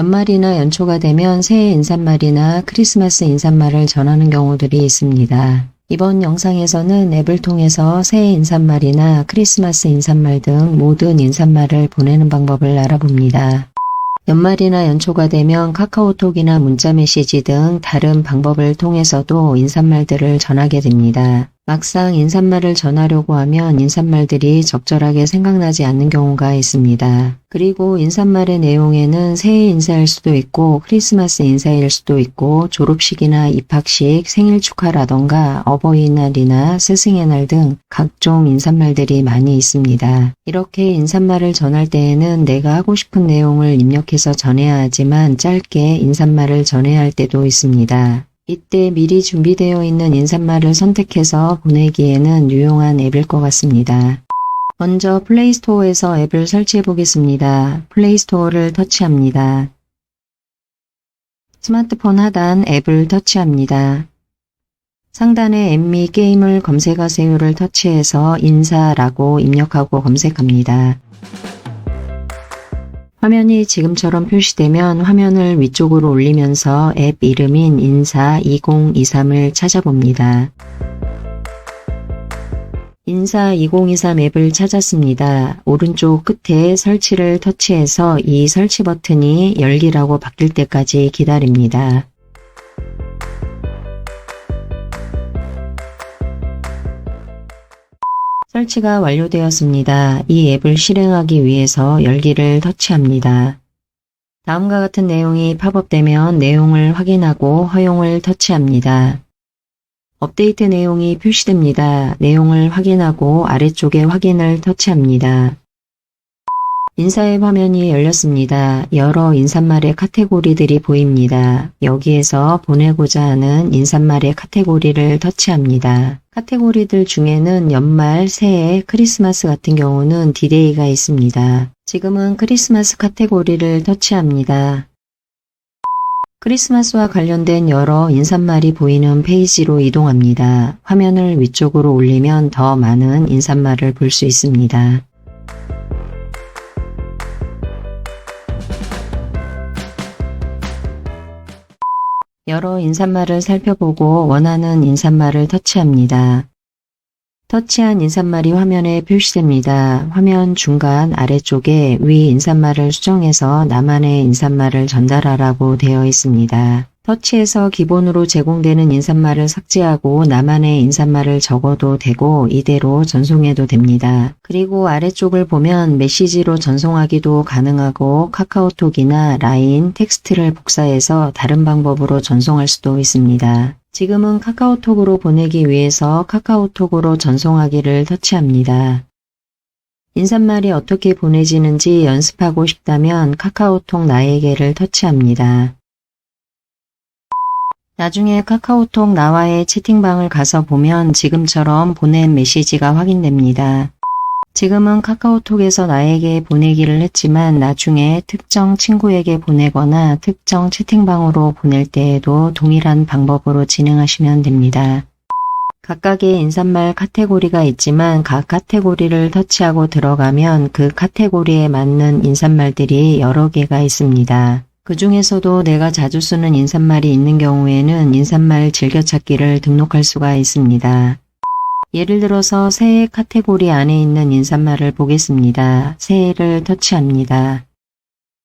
연말이나 연초가 되면 새해 인사말이나 크리스마스 인사말을 전하는 경우들이 있습니다. 이번 영상에서는 앱을 통해서 새해 인사말이나 크리스마스 인사말 등 모든 인사말을 보내는 방법을 알아봅니다. 연말이나 연초가 되면 카카오톡이나 문자 메시지 등 다른 방법을 통해서도 인사말들을 전하게 됩니다. 막상 인사말을 전하려고 하면 인사말들이 적절하게 생각나지 않는 경우가 있습니다. 그리고 인사말의 내용에는 새해 인사일 수도 있고 크리스마스 인사일 수도 있고 졸업식이나 입학식, 생일 축하라던가 어버이날이나 스승의 날 등 각종 인사말들이 많이 있습니다. 이렇게 인사말을 전할 때에는 내가 하고 싶은 내용을 입력해서 전해야 하지만 짧게 인사말을 전해야 할 때도 있습니다. 이때 미리 준비되어 있는 인사말을 선택해서 보내기에는 유용한 앱일 것 같습니다. 먼저 플레이스토어에서 앱을 설치해 보겠습니다. 플레이스토어를 터치합니다. 스마트폰 하단 앱을 터치합니다. 상단에 앱및 게임을 검색하세요를 터치해서 인사라고 입력하고 검색합니다. 화면이 지금처럼 표시되면 화면을 위쪽으로 올리면서 앱 이름인 인사 2023을 찾아봅니다. 인사 2023 앱을 찾았습니다. 오른쪽 끝에 설치를 터치해서 이 설치 버튼이 열기라고 바뀔 때까지 기다립니다. 설치가 완료되었습니다. 이 앱을 실행하기 위해서 열기를 터치합니다. 다음과 같은 내용이 팝업되면 내용을 확인하고 허용을 터치합니다. 업데이트 내용이 표시됩니다. 내용을 확인하고 아래쪽에 확인을 터치합니다. 인사의 화면이 열렸습니다. 여러 인사말의 카테고리들이 보입니다. 여기에서 보내고자 하는 인사말의 카테고리를 터치합니다. 카테고리들 중에는 연말, 새해, 크리스마스 같은 경우는 디데이가 있습니다. 지금은 크리스마스 카테고리를 터치합니다. 크리스마스와 관련된 여러 인사말이 보이는 페이지로 이동합니다. 화면을 위쪽으로 올리면 더 많은 인사말을 볼 수 있습니다. 여러 인사말을 살펴보고 원하는 인사말을 터치합니다. 터치한 인사말이 화면에 표시됩니다. 화면 중간 아래쪽에 위 인사말을 수정해서 나만의 인사말을 전달하라고 되어 있습니다. 터치해서 기본으로 제공되는 인사말을 삭제하고 나만의 인사말을 적어도 되고 이대로 전송해도 됩니다. 그리고 아래쪽을 보면 메시지로 전송하기도 가능하고 카카오톡이나 라인, 텍스트를 복사해서 다른 방법으로 전송할 수도 있습니다. 지금은 카카오톡으로 보내기 위해서 카카오톡으로 전송하기를 터치합니다. 인사말이 어떻게 보내지는지 연습하고 싶다면 카카오톡 나에게를 터치합니다. 나중에 카카오톡 나와의 채팅방을 가서 보면 지금처럼 보낸 메시지가 확인됩니다. 지금은 카카오톡에서 나에게 보내기를 했지만 나중에 특정 친구에게 보내거나 특정 채팅방으로 보낼 때에도 동일한 방법으로 진행하시면 됩니다. 각각의 인사말 카테고리가 있지만 각 카테고리를 터치하고 들어가면 그 카테고리에 맞는 인사말들이 여러 개가 있습니다. 그 중에서도 내가 자주 쓰는 인사말이 있는 경우에는 인사말 즐겨찾기를 등록할 수가 있습니다. 예를 들어서 새해 카테고리 안에 있는 인사말을 보겠습니다. 새해를 터치합니다.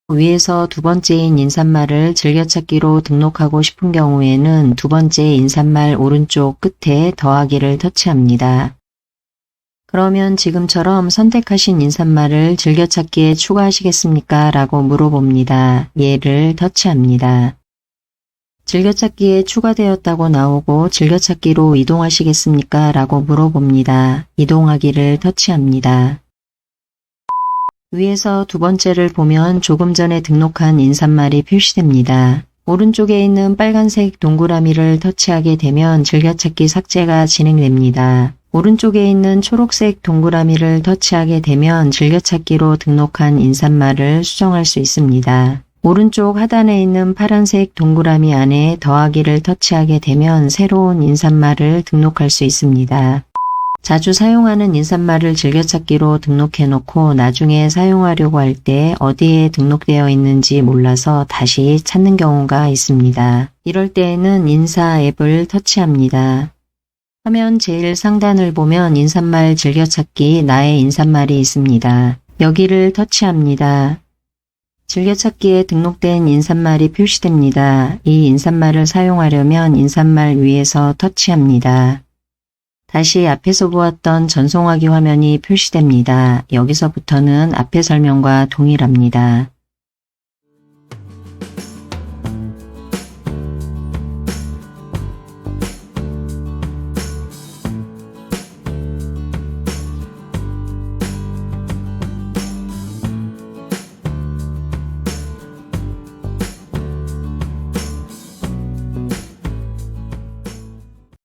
위에서 두 번째인 인사말을 즐겨찾기로 등록하고 싶은 경우에는 두 번째 인사말 오른쪽 끝에 더하기를 터치합니다. 그러면 지금처럼 선택하신 인사말을 즐겨찾기에 추가하시겠습니까? 라고 물어봅니다. 얘를 터치합니다. 즐겨찾기에 추가되었다고 나오고 즐겨찾기로 이동하시겠습니까? 라고 물어봅니다. 이동하기를 터치합니다. 위에서 두 번째를 보면 조금 전에 등록한 인사말이 표시됩니다. 오른쪽에 있는 빨간색 동그라미를 터치하게 되면 즐겨찾기 삭제가 진행됩니다. 오른쪽에 있는 초록색 동그라미를 터치하게 되면 즐겨찾기로 등록한 인사말을 수정할 수 있습니다. 오른쪽 하단에 있는 파란색 동그라미 안에 더하기를 터치하게 되면 새로운 인사말을 등록할 수 있습니다. 자주 사용하는 인사말을 즐겨찾기로 등록해놓고 나중에 사용하려고 할 때 어디에 등록되어 있는지 몰라서 다시 찾는 경우가 있습니다. 이럴 때에는 인사 앱을 터치합니다. 화면 제일 상단을 보면 인사말 즐겨찾기 나의 인사말이 있습니다. 여기를 터치합니다. 즐겨찾기에 등록된 인사말이 표시됩니다. 이 인사말을 사용하려면 인사말 위에서 터치합니다. 다시 앞에서 보았던 전송하기 화면이 표시됩니다. 여기서부터는 앞의 설명과 동일합니다.